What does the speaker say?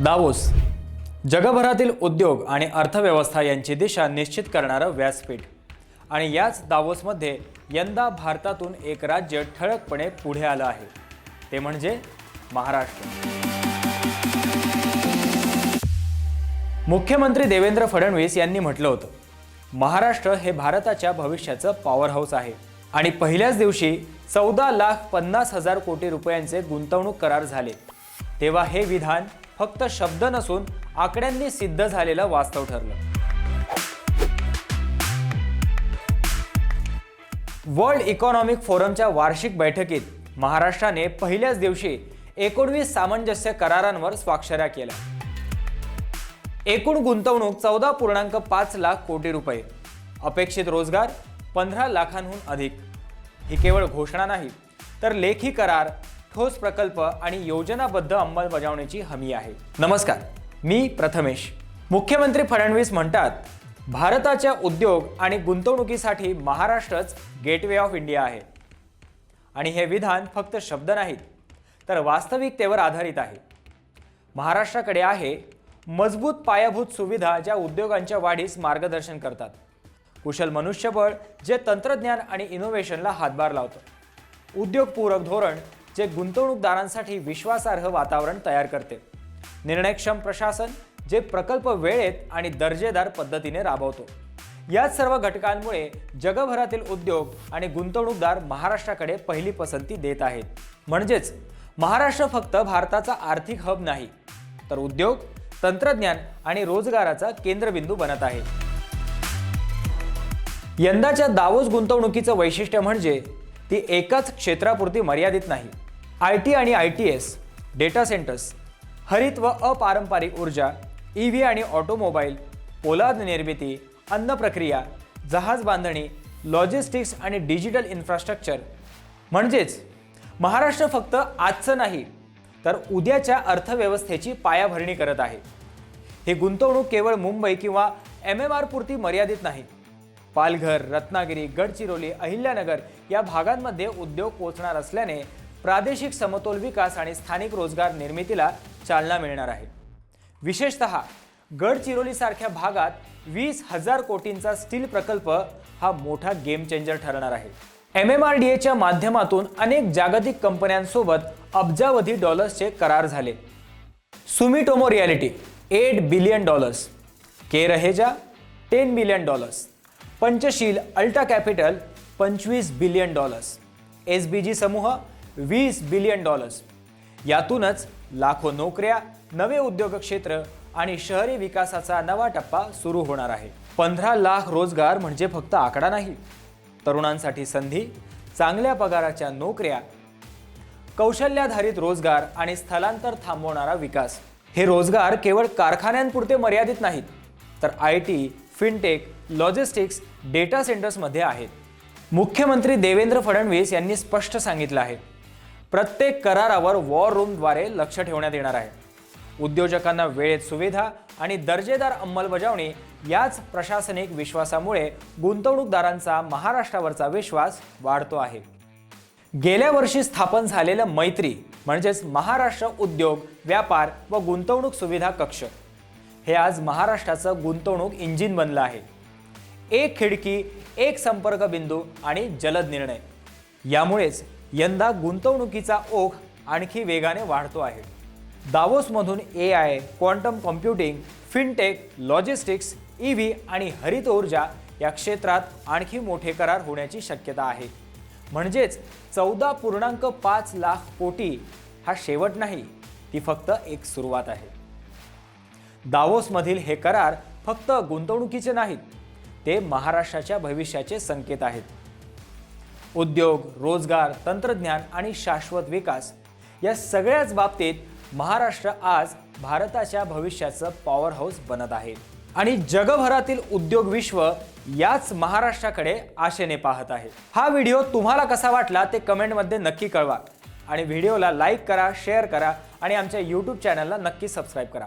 Davos. जगभरातील उद्योग आणि अर्थव्यवस्था यांची दिशा निश्चित करणारं व्यासपीठ. आणि याच दावोसमध्ये यंदा भारतातून एक राज्य ठळकपणे पुढे आलं आहे. ते म्हणजे महाराष्ट्र. मुख्यमंत्री देवेंद्र फडणवीस यांनी म्हटलं होतं महाराष्ट्र हे भारताच्या भविष्याचं पॉवर हाऊस आहे. आणि पहिल्याच दिवशी चौदा लाख पन्नास हजार कोटी रुपयांचे गुंतवणूक करार झाले. तेव्हा हे विधान फक्त शब्द नसून आकड्यांनी सिद्ध झालेलं वास्तव ठरलं. वर्ल्ड इकॉनॉमिक फोरमच्या वार्षिक बैठकीत महाराष्ट्राने पहिल्याच दिवशी एकोणवीस सामंजस्य करारांवर स्वाक्षऱ्या केल्या. एकूण गुंतवणूक चौदा पूर्णांक पाच लाख कोटी रुपये. अपेक्षित रोजगार पंधरा लाखांहून अधिक. ही केवळ घोषणा नाही तर लेखी करार ठोस प्रकल्प आणि योजनाबद्ध अंमलबजावणीची हमी आहे. नमस्कार मी प्रथमेश. मुख्यमंत्री फडणवीस म्हणतात भारताच्या उद्योग आणि गुंतवणुकीसाठी महाराष्ट्रच गेटवे ऑफ इंडिया आहे. आणि हे विधान फक्त शब्द नाहीत तर वास्तविकतेवर आधारित आहे. महाराष्ट्राकडे आहे मजबूत पायाभूत सुविधा ज्या उद्योगांच्या वाढीस मार्गदर्शन करतात. कुशल मनुष्यबळ जे तंत्रज्ञान आणि इनोव्हेशनला हातभार लावतं. उद्योगपूरक धोरण जे गुंतवणूकदारांसाठी विश्वासार्ह वातावरण तयार करते. निर्णयक्षम प्रशासन जे प्रकल्प वेळेत आणि दर्जेदार पद्धतीने राबवतो. याच सर्व घटकांमुळे जगभरातील उद्योग आणि गुंतवणूकदार महाराष्ट्राकडे पहिली पसंती देत आहेत. म्हणजेच महाराष्ट्र फक्त भारताचा आर्थिक हब नाही तर उद्योग तंत्रज्ञान आणि रोजगाराचा केंद्रबिंदू बनत आहे. यंदाच्या दावोस गुंतवणुकीचं वैशिष्ट्य म्हणजे ती एकाच क्षेत्रापुरती मर्यादित नाही. आय टी आणि I T S data centres हरित व अपारंपरिक ऊर्जा ई व्ही आणि ऑटोमोबाईल पोलाद निर्मिती अन्न प्रक्रिया जहाज बांधणी लॉजिस्टिक्स आणि डिजिटल इन्फ्रास्ट्रक्चर. म्हणजेच महाराष्ट्र फक्त आजचं नाही तर उद्याच्या अर्थव्यवस्थेची पायाभरणी करत आहे. ही गुंतवणूक केवळ मुंबई किंवा एम एम आरपुरती मर्यादित नाही. पालघर रत्नागिरी गडचिरोली अहिल्यानगर या भागांमध्ये उद्योग पोचणार असल्याने प्रादेशिक समतोल विकास आणि स्थानिक रोजगार निर्मितीला चालना मिळणार आहे. विशेषत गडचिरोलीसारख्या भागात वीस हजार कोटींचा स्टील प्रकल्प हा मोठा गेम चेंजर ठरणार आहे. एम एम आर डी एच्या माध्यमातून अनेक जागतिक कंपन्यांसोबत अब्जावधी डॉलर्सचे करार झाले. Sumitomo realty eight billion dollars K Raheja ten billion dollars Panchshil Alta Capital पंचवीस billion dollars. S B G समूह वीस बिलियन डॉलर्स. यातूनच लाखो नोकऱ्या नवे उद्योग क्षेत्र आणि शहरी विकासाचा नवा टप्पा सुरू होणार आहे. पंधरा लाख रोजगार म्हणजे फक्त आकडा नाही. तरुणांसाठी संधी चांगल्या पगाराच्या नोकऱ्या कौशल्याधारित रोजगार आणि स्थलांतर थांबवणारा विकास. हे रोजगार केवळ कारखान्यांपुरते मर्यादित नाहीत तर I T fintech logistics data सेंटर्समध्ये आहेत. मुख्यमंत्री देवेंद्र फडणवीस यांनी स्पष्ट सांगितलं आहे. प्रत्येक करारावर वॉर रूमद्वारे लक्ष ठेवण्यात येणार आहे. उद्योजकांना वेळेत सुविधा आणि दर्जेदार अंमलबजावणी याच प्रशासनिक विश्वासामुळे गुंतवणूकदारांचा महाराष्ट्रावरचा विश्वास वाढतो आहे. गेल्या वर्षी स्थापन झालेलं मैत्री म्हणजेच महाराष्ट्र उद्योग व्यापार व गुंतवणूक सुविधा कक्ष हे आज महाराष्ट्राचं गुंतवणूक इंजिन बनलं आहे. एक खिडकी एक संपर्क बिंदू आणि जलद निर्णय. यामुळेच यंदा गुंतवणुकीचा ओघ आणखी वेगाने वाढतो आहे. दावोसमधून A I quantum computing fintech logistics E V आणि हरित ऊर्जा या क्षेत्रात आणखी मोठे करार होण्याची शक्यता आहे. म्हणजेच चौदा पूर्णांक पाच लाख कोटी हा शेवट नाही ती फक्त एक सुरुवात आहे. दावोसमधील हे करार फक्त गुंतवणुकीचे नाहीत ते महाराष्ट्राच्या भविष्याचे संकेत आहेत. उद्योग रोजगार तंत्रज्ञान आणि शाश्वत विकास या सगळ्याच बाबतीत महाराष्ट्र आज भारताच्या भविष्याचं पॉवर हाऊस बनत आहे. आणि जगभरातील उद्योग विश्व याच महाराष्ट्राकडे आशेने पाहत आहे. हा व्हिडिओ तुम्हाला कसा वाटला ते कमेंटमध्ये नक्की कळवा. आणि व्हिडिओला लाईक करा शेअर करा आणि आमच्या यूट्यूब चॅनलला नक्की सबस्क्राईब करा.